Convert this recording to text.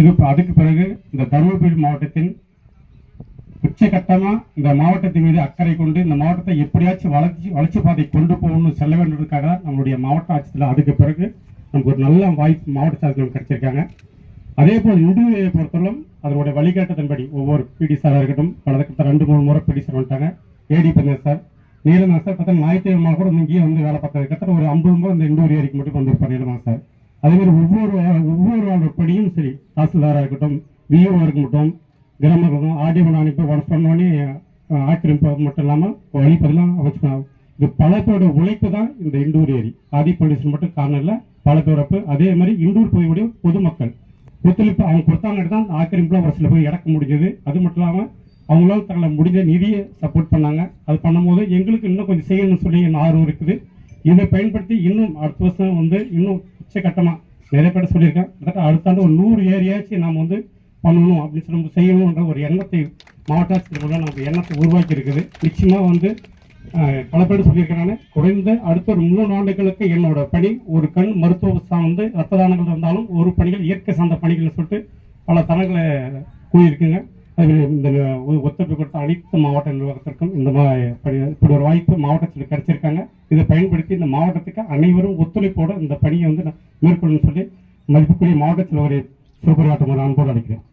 இது அதுக்கு பிறகு இந்த தருமபுரி மாவட்டத்தின் உச்சகட்டமா இந்த மாவட்டத்தின் மீது அக்கறை கொண்டு இந்த மாவட்டத்தை எப்படியாச்சும் வளர்ச்சி வளர்ச்சி பாதை கொண்டு போகணும்னு செல்ல வேண்டியதுக்காக நம்மளுடைய மாவட்ட ஆட்சியத்தில் அதுக்கு பிறகு நமக்கு ஒரு நல்ல வாய்ப்பு மாவட்ட சார்பில் கிடைச்சிருக்காங்க. அதே போல் இந்துவையை பொறுத்தவரைக்கும் அதனுடைய வழிகாட்டுதன்படி ஒவ்வொரு பிடி சாராக இருக்கட்டும் பல ரெண்டு மூணு முறை பிடி சார் வந்துட்டாங்க. ஏடி பண்ண சார் நீலமா சார் பார்த்தா ஞாயிற்றுக்கிழமை கூட இங்கேயே வந்து வேலை பார்த்தது. கிட்டத்தட்ட ஒரு ஐம்பது முறை இந்த இண்டூர் ஏரிக்கு மட்டும் வந்திருப்பார் நீலமா சார். அதே மாதிரி ஒவ்வொரு ஒவ்வொரு ஆளோட சரி தாசில்தாராக இருக்கட்டும் விஓ இருக்கட்டும் கிராம இருக்கட்டும் ஆடியோ அனுப்பி பண்ணோடனே ஆக்கிரமிப்பு மட்டும் இல்லாமல் வழிப்பதெல்லாம் அமைச்சுக்கலாம் இது பல பேரோட உழைப்பு தான் இந்த இண்டூர் ஏரி. ஆதி பொலியூஷன் மட்டும் காரணம் இல்லை பல பேரப்பு அதே மாதிரி இண்டூர் பகுதியுடைய பொதுமக்கள். ஒத்துழைப்பு அவங்க கொடுத்தாங்க தான் ஆக்கிரமிப்புல ஒரு சில போய் இறக்க முடிஞ்சது. அது மட்டும் இல்லாமல் அவங்களால தங்களை முடிஞ்ச நிதியை சப்போர்ட் பண்ணாங்க. அது பண்ணும்போது எங்களுக்கு இன்னும் கொஞ்சம் செய்யணும்னு சொல்லி என் ஆர்வம் இருக்குது. இதை பயன்படுத்தி இன்னும் அடுத்த வருஷம் வந்து இன்னும் உச்சகட்டமாக நிறைய பேர் சொல்லியிருக்கேன் கிட்டத்தட்ட அடுத்த ஆண்டு ஒரு நூறு ஏரியாச்சும் நாம் வந்து பண்ணணும் அப்படின்னு சொல்லி நம்ம செய்யணுன்ற ஒரு எண்ணத்தை மாவட்ட ஆட்சியர் மூலம் நம்ம எண்ணத்தை உருவாக்கி இருக்குது நிச்சயமாக வந்து பல பேர் சொல்லியிருக்கிறாங்க. குறைந்த அடுத்த ஒரு மூணு ஆண்டுகளுக்கு என்னோட பணி ஒரு கண் மருத்துவ சார்ந்து ரத்த தானங்கள் இருந்தாலும் ஒரு பணிகள் இயற்கை சார்ந்த பணிகள்னு சொல்லிட்டு பல தரங்களை கூறியிருக்குங்க. அது இந்த ஒத்துழைப்பு கொடுத்த அனைத்து மாவட்ட நிர்வாகத்திற்கும் இந்த மாதிரி இப்படி ஒரு வாய்ப்பு மாவட்டத்தில் கிடைச்சிருக்காங்க. இதை பயன்படுத்தி இந்த மாவட்டத்துக்கு அனைவரும் ஒத்துழைப்போட இந்த பணியை வந்து நான் மேற்கொள்ளணும்னு சொல்லி மதிப்புக்குரிய மாவட்டத்தில் ஒரு சூப்பராட்டம் ஒரு அன்போடு அழைக்கிறேன்.